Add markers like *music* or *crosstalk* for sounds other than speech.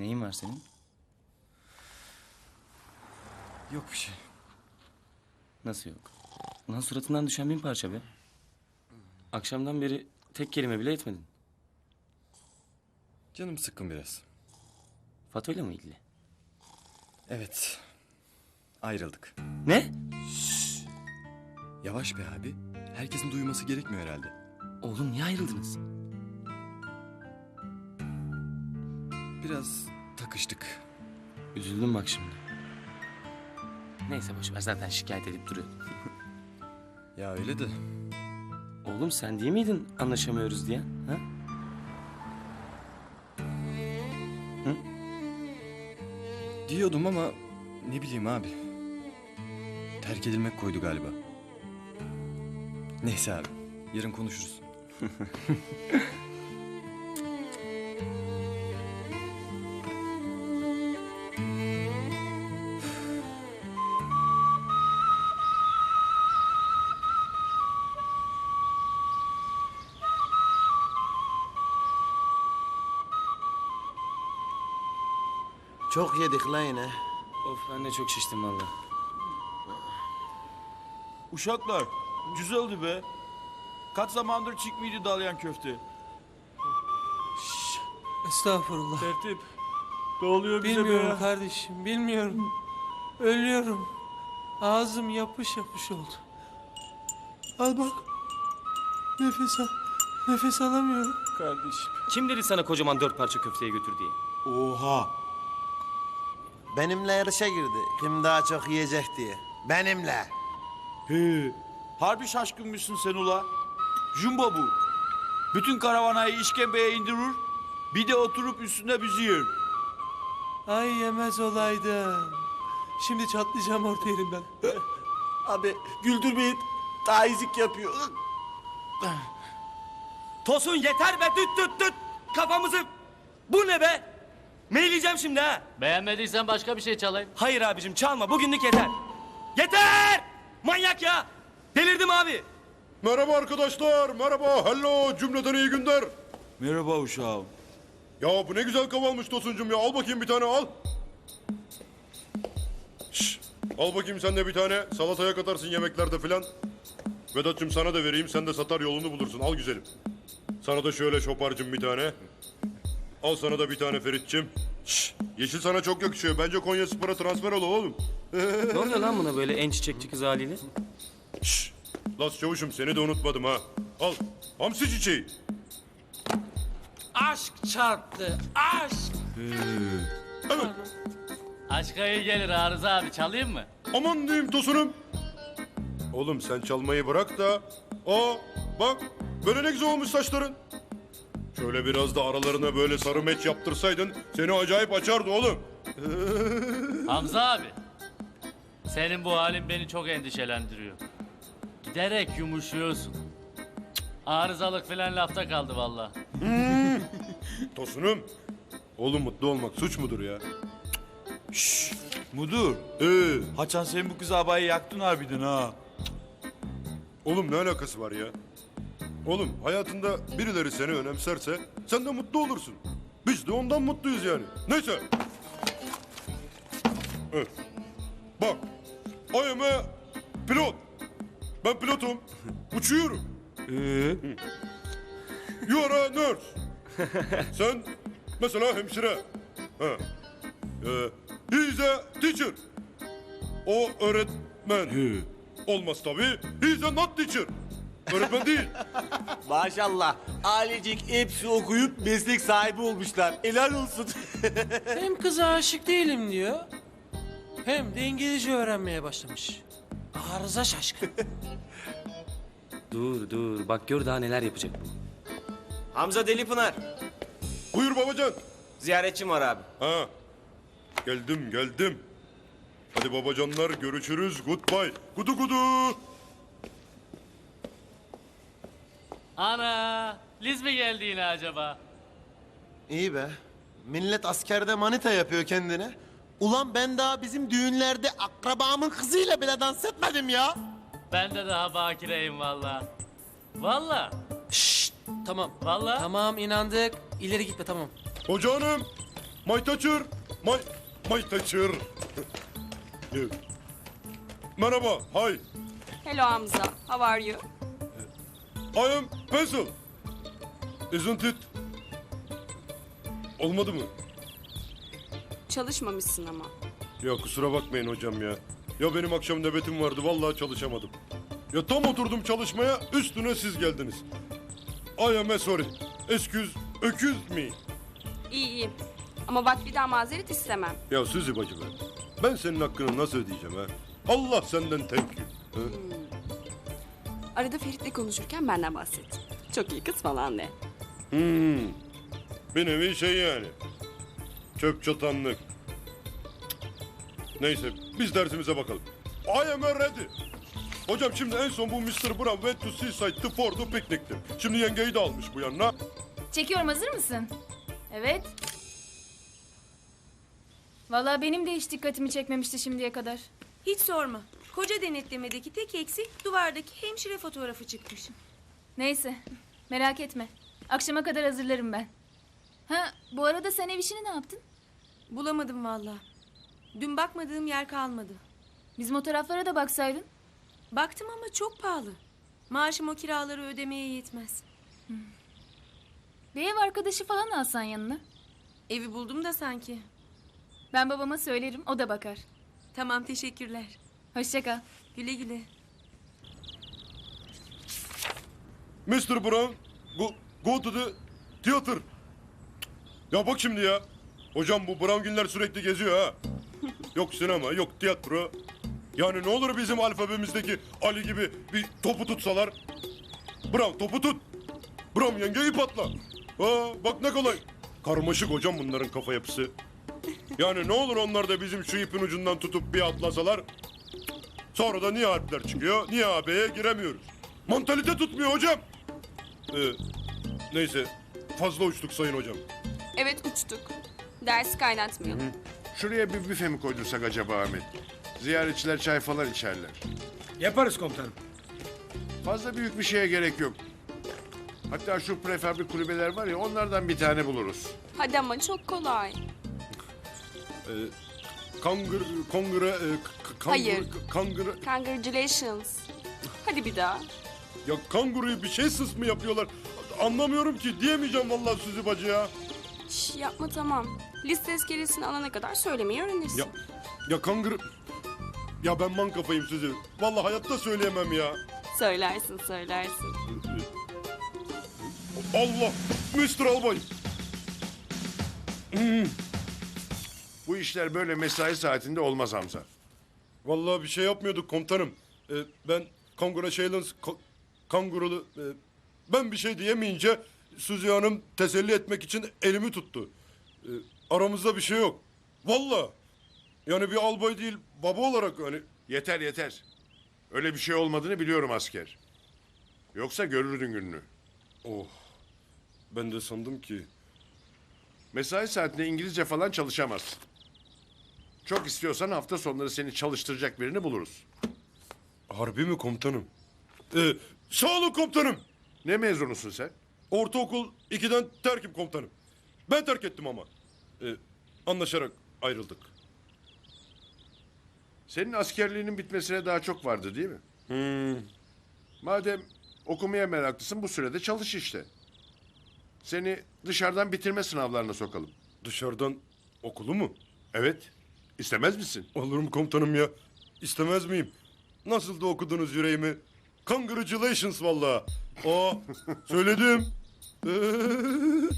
Neyin var senin? Yok bir şey. Nasıl yok? Ulan suratından düşen bin parça be. Akşamdan beri tek kelime bile etmedin. Canım sıkkın biraz. Fatoyla mı ilgili? Evet. Ayrıldık. Ne? Yavaş be abi. Herkesin duyması gerekmiyor herhalde. Oğlum niye ayrıldınız? Biraz takıştık. Üzüldüm bak şimdi. Neyse boş ver zaten şikayet edip duruyor. *laughs* Ya öyle de. Oğlum sen değil miydin anlaşamıyoruz diye? Ha? Diyordum ama ne bileyim abi. Terk edilmek koydu galiba. Neyse abi. Yarın konuşuruz. *laughs* Çok yedik lan yine. Of ben de çok şiştim valla. Uşaklar, güzeldi be. Kaç zamandır çıkmıyordu dalyan köfte. Estağfurullah. Tertip. Ne oluyor bize Bilmiyorum be? kardeşim, bilmiyorum. Ölüyorum. Ağzım yapış yapış oldu. Al bak. Nefes al. Nefes alamıyorum. Kardeşim. Kim dedi sana kocaman dört parça köfteye götür diye? Oha. Benimle yarışa girdi. Kim daha çok yiyecek diye. Benimle. He. Harbi şaşkınmışsın sen ula. Jumbo bu. Bütün karavanayı işkembeye indirir. Bir de oturup üstünde bizi yer. Ay yemez olaydım. Şimdi çatlayacağım orta yerimden. *laughs* Abi güldürmeyin. Taizlik yapıyor. Tosun yeter be tüt tüt tüt. Kafamızı. Bu ne be? Meyleyeceğim şimdi ha. Beğenmediysen başka bir şey çalayım. Hayır abicim çalma bugünlük yeter. Yeter! Manyak ya. Delirdim abi. Merhaba arkadaşlar, merhaba, hello, cümleten iyi günler. Merhaba uşağım. Ya bu ne güzel kavalmış Tosuncum ya, al bakayım bir tane al. Şş, al bakayım sen de bir tane, salataya katarsın yemeklerde filan. Vedat'cığım sana da vereyim, sen de satar yolunu bulursun, al güzelim. Sana da şöyle şoparcım bir tane. Al sana da bir tane Ferit'cim. Şş, yeşil sana çok yakışıyor, bence Konya Spor'a transfer ol oğlum. Ne oluyor lan buna böyle en çiçekçi kız haliyle? Şş, Las çavuşum seni de unutmadım ha. Al, hamsi çiçeği. Aşk çarptı. Aşk. Aşka iyi gelir Arıza abi çalayım mı? Aman diyeyim tosunum. Oğlum sen çalmayı bırak da. Aa bak böyle ne güzel olmuş saçların. Şöyle biraz da aralarına böyle sarı meç yaptırsaydın seni acayip açardı oğlum. Hamza abi. Senin bu halin beni çok endişelendiriyor. Giderek yumuşuyorsun. Arızalık filan lafta kaldı valla. *laughs* Tosunum. Oğlum mutlu olmak suç mudur ya? Mudur. Ee, Haçan sen bu kız abayı yaktın harbiden ha. oğlum ne alakası var ya? Oğlum hayatında birileri seni önemserse sen de mutlu olursun. Biz de ondan mutluyuz yani. Neyse. Evet. Bak. I am a pilot. Ben pilotum. *laughs* Uçuyorum. Ee? You are a nurse. *laughs* Sen mesela hemşire. Ha. Ee, he is a teacher. O öğretmen. Olmaz tabii. He is a not teacher. Öğretmen değil. Maşallah. Ailecik hepsi okuyup meslek sahibi olmuşlar. Helal olsun. *laughs* Hem kıza aşık değilim diyor. Hem de İngilizce öğrenmeye başlamış. Arıza şaşkın. *laughs* Dur dur bak gör daha neler yapacak bu. Hamza Delipınar. Buyur babacan. Ziyaretçim var abi. Ha. Geldim geldim. Hadi babacanlar görüşürüz. Goodbye. Kudu kudu. Ana! Liz mi geldi yine acaba? İyi be. Millet askerde manita yapıyor kendine. Ulan ben daha bizim düğünlerde akrabamın kızıyla bile dans etmedim ya. Ben de daha bakireyim valla. Valla. Şşt, tamam. Valla. Tamam inandık. İleri gitme tamam. Hoca hanım. Teacher. My, my teacher. Merhaba. Hi. Hello Hamza, how are you? I am Pencil. Isn't it? Olmadı mı? Çalışmamışsın ama. Ya kusura bakmayın hocam ya. Ya benim akşam nöbetim vardı vallahi çalışamadım. Ya tam oturdum çalışmaya üstüne siz geldiniz. I am sorry. Excuse, öküz me. İyi iyi. Ama bak bir daha mazeret istemem. Ya Suzi bacı be. Ben senin hakkını nasıl ödeyeceğim ha? Allah senden thank you. Ha? Arada Ferit'le konuşurken benden bahset. Çok iyi kız falan de. Bir nevi şey yani. Çöp çatanlık. Neyse biz dersimize bakalım. I am ready. Hocam şimdi en son bu Mr. Brown went to seaside to for the picnic'ti. Şimdi yengeyi de almış bu yanına. Çekiyorum hazır mısın? Evet. Vallahi benim de hiç dikkatimi çekmemişti şimdiye kadar. Hiç sorma. Koca denetlemedeki tek eksik duvardaki hemşire fotoğrafı çıkmış. Neyse merak etme. Akşama kadar hazırlarım ben. Ha bu arada sen ev işini ne yaptın? Bulamadım valla. Dün bakmadığım yer kalmadı. Bizim o taraflara da baksaydın. Baktım ama çok pahalı. Maaşım o kiraları ödemeye yetmez. Bir ev arkadaşı falan alsan yanına. Evi buldum da sanki. Ben babama söylerim o da bakar. Tamam teşekkürler. Hoşça kal. Güle güle. Mr. Brown, go, go to the theater. Ya bak şimdi ya. Hocam bu Brown günler sürekli geziyor ha. Yok sinema, yok tiyatro. Yani ne olur bizim alfabemizdeki Ali gibi bir topu tutsalar. Brown topu tut. Brown yengeyi patla. Ha, bak ne kolay. Karmaşık hocam bunların kafa yapısı. Yani ne olur onlar da bizim şu ipin ucundan tutup bir atlasalar. Sonra da niye harfler çıkıyor, niye AB'ye giremiyoruz. Mantalite tutmuyor hocam. Ee, neyse fazla uçtuk sayın hocam. Evet uçtuk. Dersi kaynatmayalım. Şuraya bir büfe mi koydursak acaba Ahmet? Ziyaretçiler çay falan içerler. Yaparız komutanım. Fazla büyük bir şeye gerek yok. Hatta şu prefabrik kulübeler var ya onlardan bir tane buluruz. Hadi ama çok kolay. Kangır, kongre, e, Hayır. Kangır, Congratulations. Hadi bir daha. ya kanguruyu bir şey sıs mı yapıyorlar? Anlamıyorum ki diyemeyeceğim vallahi Suzi bacı ya. Şş, yapma tamam. Liste eskelesini alana kadar söylemeyi öğrenirsin. Ya, ya kangır... Ya ben man kafayım Suzi. Vallahi hayatta söyleyemem ya. Söylersin söylersin. Allah! Mr. Albay! Bu işler böyle mesai saatinde olmaz Hamza. Vallahi bir şey yapmıyorduk komutanım. Ee, ben congratulations ka- kangurulu... e, ben bir şey diyemeyince Suzi Hanım teselli etmek için elimi tuttu. Ee, aramızda bir şey yok. Vallahi. Yani bir albay değil baba olarak hani... Yeter yeter. Öyle bir şey olmadığını biliyorum asker. Yoksa görürdün gününü. Oh. Ben de sandım ki... Mesai saatinde İngilizce falan çalışamazsın. Çok istiyorsan hafta sonları seni çalıştıracak birini buluruz. Harbi mi komutanım? Ee, sağ olun komutanım. Ne mezunusun sen? Ortaokul 2'den terkim komutanım. Ben terk ettim ama. Ee, anlaşarak ayrıldık. Senin askerliğinin bitmesine daha çok vardı değil mi? Madem okumaya meraklısın bu sürede çalış işte. Seni dışarıdan bitirme sınavlarına sokalım. Dışarıdan okulu mu? Evet. İstemez misin? Olurum komutanım ya. İstemez miyim? Nasıl da okudunuz yüreğimi? Congratulations valla. O *laughs* söyledim. *laughs*